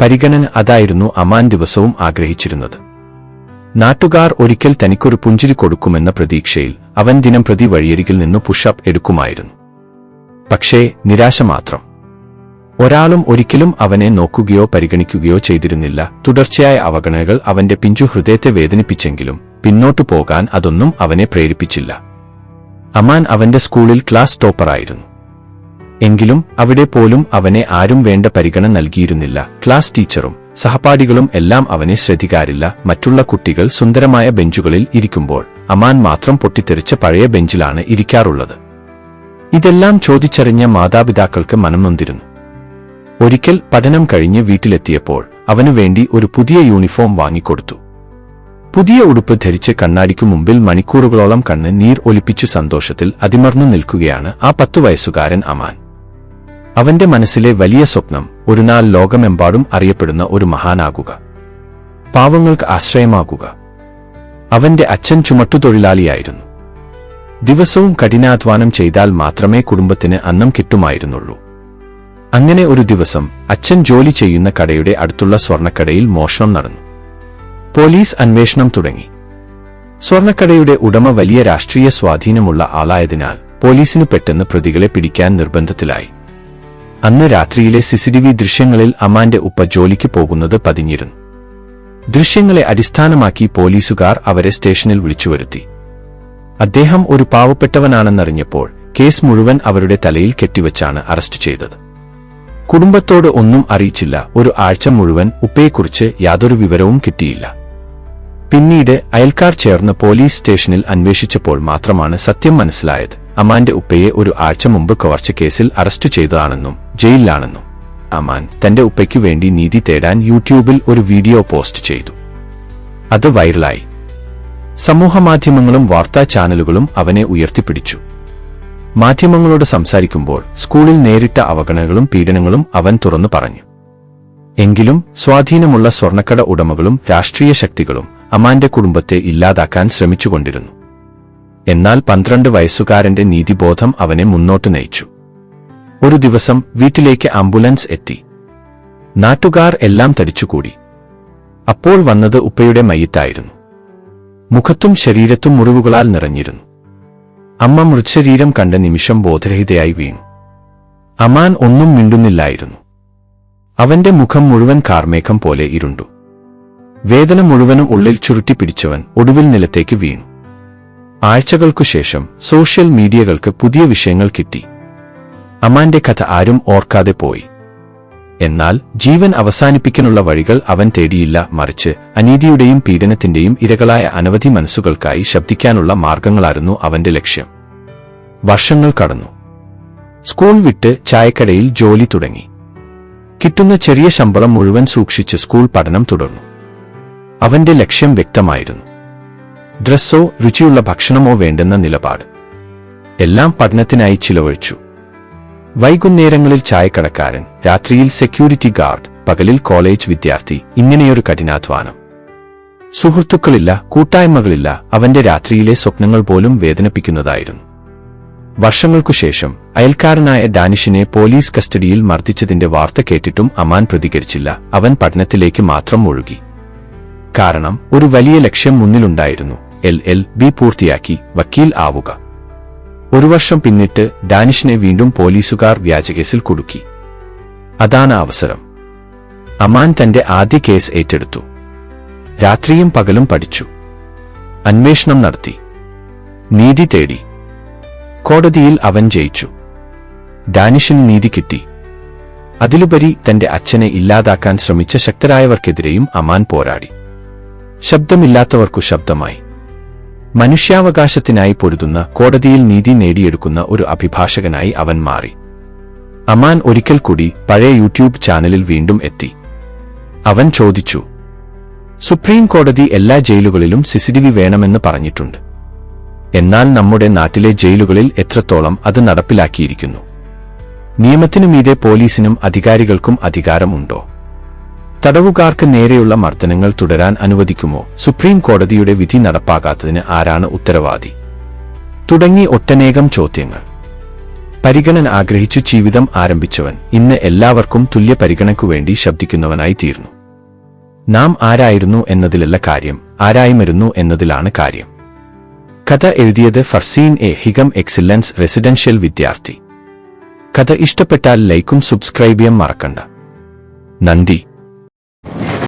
പരിഗണന അതായിരുന്നു അമാൻ ദിവസവും ആഗ്രഹിച്ചിരുന്നത്. നാട്ടുകാർ ഒരിക്കൽ തനിക്കൊരു പുഞ്ചിരി കൊടുക്കുമെന്ന പ്രതീക്ഷയിൽ അവൻ ദിനം പ്രതി വഴിയരികിൽ നിന്നു പുഷപ്പ് എടുക്കുമായിരുന്നു. പക്ഷേ നിരാശ മാത്രം. ഒരാളും ഒരിക്കലും അവനെ നോക്കുകയോ പരിഗണിക്കുകയോ ചെയ്തിരുന്നില്ല. തുടർച്ചയായ അവഗണനകൾ അവന്റെ പിഞ്ചു ഹൃദയത്തെ വേദനിപ്പിച്ചെങ്കിലും പിന്നോട്ടു പോകാൻ അതൊന്നും അവനെ പ്രേരിപ്പിച്ചില്ല. അമാൻ അവന്റെ സ്കൂളിൽ ക്ലാസ് ടോപ്പറായിരുന്നു. എങ്കിലും അവിടെ പോലും അവനെ ആരും വേണ്ട പരിഗണന നൽകിയിരുന്നില്ല. ക്ലാസ് ടീച്ചറും സഹപാഠികളും എല്ലാം അവനെ ശ്രദ്ധിക്കാറില്ല. മറ്റുള്ള കുട്ടികൾ സുന്ദരമായ ബെഞ്ചുകളിൽ ഇരിക്കുമ്പോൾ അമാൻ മാത്രം പൊട്ടിത്തെറിച്ച പഴയ ബെഞ്ചിലാണ് ഇരിക്കാറുള്ളത്. ഇതെല്ലാം ചോദിച്ചറിഞ്ഞ മാതാപിതാക്കൾക്ക് മനം നൊന്തിരുന്നു. ഒരിക്കൽ പഠനം കഴിഞ്ഞ് വീട്ടിലെത്തിയപ്പോൾ അവനു വേണ്ടി ഒരു പുതിയ യൂണിഫോം വാങ്ങിക്കൊടുത്തു. പുതിയ ഉടുപ്പ് ധരിച്ച് കണ്ണാടിക്കു മുമ്പിൽ മണിക്കൂറുകളോളം കണ്ണ് നീർ ഒലിപ്പിച്ചു സന്തോഷത്തിൽ അതിമർന്നു നിൽക്കുകയാണ് ആ പത്തു വയസ്സുകാരൻ അമാൻ. അവന്റെ മനസ്സിലെ വലിയ സ്വപ്നം ഒരുനാൾ ലോകമെമ്പാടും അറിയപ്പെടുന്ന ഒരു മഹാനാകുക. പാവങ്ങൾക്ക് ആശ്രയമാകുക. അവന്റെ അച്ഛൻ ചുമട്ടുതൊഴിലാളിയായിരുന്നു. ദിവസവും കഠിനാധ്വാനം ചെയ്താൽ മാത്രമേ കുടുംബത്തിന് അന്നം കിട്ടുമായിരുന്നുള്ളൂ. അങ്ങനെ ഒരു ദിവസം അച്ഛൻ ജോലി ചെയ്യുന്ന കടയുടെ അടുത്തുള്ള സ്വർണക്കടയിൽ മോഷണം നടന്നു. പോലീസ് അന്വേഷണം തുടങ്ങി. സ്വർണക്കടയുടെ ഉടമ വലിയ രാഷ്ട്രീയ സ്വാധീനമുള്ള ആളായതിനാൽ പോലീസിന് പെട്ടെന്ന് പ്രതികളെ പിടിക്കാൻ നിർബന്ധത്തിലായി. അന്ന് രാത്രിയിലെ സിസിടിവി ദൃശ്യങ്ങളിൽ അമാന്റെ ഉപ്പ ജോലിക്ക് പോകുന്നത് പതിഞ്ഞിരുന്നു. ദൃശ്യങ്ങളെ അടിസ്ഥാനമാക്കി പോലീസുകാർ അവരെ സ്റ്റേഷനിൽ വിളിച്ചുവരുത്തി അദ്ദേഹം ഒരു പാവപ്പെട്ടവനാണെന്നറിഞ്ഞപ്പോൾ കേസ് മുഴുവൻ അവരുടെ തലയിൽ കെട്ടിവച്ചാണ് അറസ്റ്റ് ചെയ്തത്. കുടുംബത്തോട് ഒന്നും അറിയിച്ചില്ല. ഒരു ആഴ്ച മുഴുവൻ ഉപ്പയെക്കുറിച്ച് യാതൊരു വിവരവും കിട്ടിയില്ല. പിന്നീട് അയൽക്കാർ ചേർന്ന് പോലീസ് സ്റ്റേഷനിൽ അന്വേഷിച്ചപ്പോൾ മാത്രമാണ് സത്യം മനസ്സിലായത്. അമാന്റെ ഉപ്പയെ ഒരു ആഴ്ച മുമ്പ് കവർച്ച കേസിൽ അറസ്റ്റ് ചെയ്തതാണെന്നും ജയിലിലാണെന്നും അമാൻ തന്റെ ഉപ്പയ്ക്കു വേണ്ടി നീതി തേടാൻ യൂട്യൂബിൽ ഒരു വീഡിയോ പോസ്റ്റ് ചെയ്തു. അത് വൈറലായി. സമൂഹമാധ്യമങ്ങളും വാർത്താ ചാനലുകളും അവനെ ഉയർത്തിപ്പിടിച്ചു. മാധ്യമങ്ങളോട് സംസാരിക്കുമ്പോൾ സ്കൂളിൽ നേരിട്ട അവഗണനകളും പീഡനങ്ങളും അവൻ തുറന്നു പറഞ്ഞു. എങ്കിലും സ്വാധീനമുള്ള സ്വർണക്കട ഉടമകളും രാഷ്ട്രീയ ശക്തികളും അമാന്റെ കുടുംബത്തെ ഇല്ലാതാക്കാൻ ശ്രമിച്ചുകൊണ്ടിരുന്നു. എന്നാൽ പന്ത്രണ്ട് വയസ്സുകാരന്റെ നീതിബോധം അവനെ മുന്നോട്ട് നയിച്ചു. ഒരു ദിവസം വീട്ടിലേക്ക് ആംബുലൻസ് എത്തി. നാട്ടുകാർ എല്ലാം തടിച്ചുകൂടി. അപ്പോൾ വന്നത് ഉപ്പയുടെ മയ്യത്തായിരുന്നു. മുഖത്തും ശരീരത്തും മുറിവുകളാൽ നിറഞ്ഞിരുന്നു. അമ്മ മൃശരീരം കണ്ട നിമിഷം ബോധരഹിതയായി വീണു. അമാൻ ഒന്നും മിണ്ടുന്നില്ലായിരുന്നു. അവന്റെ മുഖം മുഴുവൻ കാർമേഘം പോലെ ഇരുണ്ടു. വേദന മുഴുവനും ഉള്ളിൽ ചുരുട്ടിപ്പിടിച്ചവൻ ഒടുവിൽ നിലത്തേക്ക് വീണു. ആഴ്ചകൾക്കു ശേഷം സോഷ്യൽ മീഡിയകൾക്ക് പുതിയ വിഷയങ്ങൾ കിട്ടി. അമാന്റെ കഥ ആരും ഓർക്കാതെ പോയി. എന്നാൽ ജീവൻ അവസാനിപ്പിക്കാനുള്ള വഴികൾ അവൻ തേടിയില്ല മറിച്ച് അനീതിയുടെയും പീഡനത്തിന്റെയും ഇരകളായ അനവധി മനസ്സുകൾക്കായി ശബ്ദിക്കാനുള്ള മാർഗങ്ങളായിരുന്നു അവന്റെ ലക്ഷ്യം. വർഷങ്ങൾ കടന്നു. സ്കൂൾ വിട്ട് ചായക്കടയിൽ ജോലി തുടങ്ങി. കിട്ടുന്ന ചെറിയ ശമ്പളം മുഴുവൻ സൂക്ഷിച്ച് സ്കൂൾ പഠനം തുടർന്നു. അവന്റെ ലക്ഷ്യം വ്യക്തമായിരുന്നു. ഡ്രസ്സോ രുചിയുള്ള ഭക്ഷണമോ വേണ്ടെന്ന നിലപാട്. എല്ലാം പഠനത്തിനായി ചിലവഴിച്ചു. വൈകുന്നേരങ്ങളിൽ ചായക്കടക്കാരൻ രാത്രിയിൽ സെക്യൂരിറ്റി ഗാർഡ് പകലിൽ കോളേജ് വിദ്യാർത്ഥി ഇങ്ങനെയൊരു കഠിനാധ്വാനം. സുഹൃത്തുക്കളില്ല കൂട്ടായ്മകളില്ല അവന്റെ രാത്രിയിലെ സ്വപ്നങ്ങൾ പോലും വേദനിപ്പിക്കുന്നതായിരുന്നു. വർഷങ്ങൾക്കു ശേഷം അയൽക്കാരനായ ഡാനിഷിനെ പോലീസ് കസ്റ്റഡിയിൽ മർദ്ദിച്ചതിന്റെ വാർത്ത കേട്ടിട്ടും അമാൻ പ്രതികരിച്ചില്ല അവൻ പഠനത്തിലേക്ക് മാത്രം ഒഴുകി. കാരണം ഒരു വലിയ ലക്ഷ്യം മുന്നിലുണ്ടായിരുന്നു. എൽ എൽ ബി പൂർത്തിയാക്കി വക്കീൽ ആവുക. ഒരു വർഷം പിന്നിട്ട് ഡാനിഷിനെ വീണ്ടും പോലീസുകാർ വ്യാജകേസിൽ കുടുക്കി. അതാണ് അവസരം. അമാൻ തന്റെ ആദ്യ കേസ് ഏറ്റെടുത്തു. രാത്രിയും പകലും പഠിച്ചു. അന്വേഷണം നടത്തി. നീതി തേടി. കോടതിയിൽ അവൻ ജയിച്ചു. ഡാനിഷിന് നീതി കിട്ടി. അതിലുപരി തന്റെ അച്ഛനെ ഇല്ലാതാക്കാൻ ശ്രമിച്ച ശക്തരായവർക്കെതിരെയും അമാൻ പോരാടി. ശബ്ദമില്ലാത്തവർക്കു ശബ്ദമായി. മനുഷ്യാവകാശത്തിനായി പൊരുതുന്ന കോടതിയിൽ നീതി നേടിയെടുക്കുന്ന ഒരു അഭിഭാഷകനായി അവൻ മാറി. അമാൻ ഒരിക്കൽ കൂടി പഴയ യൂട്യൂബ് ചാനലിൽ വീണ്ടും എത്തി. അവൻ ചോദിച്ചു സുപ്രീം കോടതി എല്ലാ ജയിലുകളിലും സിസിടിവി വേണമെന്ന് പറഞ്ഞിട്ടുണ്ട്. എന്നാൽ നമ്മുടെ നാട്ടിലെ ജയിലുകളിൽ എത്രത്തോളം അത് നടപ്പിലാക്കിയിരിക്കുന്നു? നിയമത്തിനുമീതെ പോലീസിനും അധികാരികൾക്കും അധികാരമുണ്ടോ? തടവുകാർക്ക് നേരെയുള്ള മർദ്ദനങ്ങൾ തുടരാൻ അനുവദിക്കുമോ? സുപ്രീം കോടതിയുടെ വിധി നടപ്പാകാത്തതിന് ആരാണ് ഉത്തരവാദി? തുടങ്ങി ഒട്ടനേകം ചോദ്യങ്ങൾ. പരിഗണന ആഗ്രഹിച്ചു ജീവിതം ആരംഭിച്ചവൻ ഇന്ന് എല്ലാവർക്കും തുല്യ പരിഗണക്കുവേണ്ടി ശബ്ദിക്കുന്നവനായി തീർന്നു. നാം ആരായിരുന്നു എന്നതിലല്ല കാര്യം ആരായിമരുന്നു എന്നതിലാണ് കാര്യം. കഥ എഴുതിയത് ഫർസീൻ എ. ഹിഗം എക്സലൻസ് റെസിഡൻഷ്യൽ വിദ്യാർത്ഥി. കഥ ഇഷ്ടപ്പെട്ടാൽ ലൈക്കും സബ്സ്ക്രൈബ് മറക്കണ്ട. നന്ദി.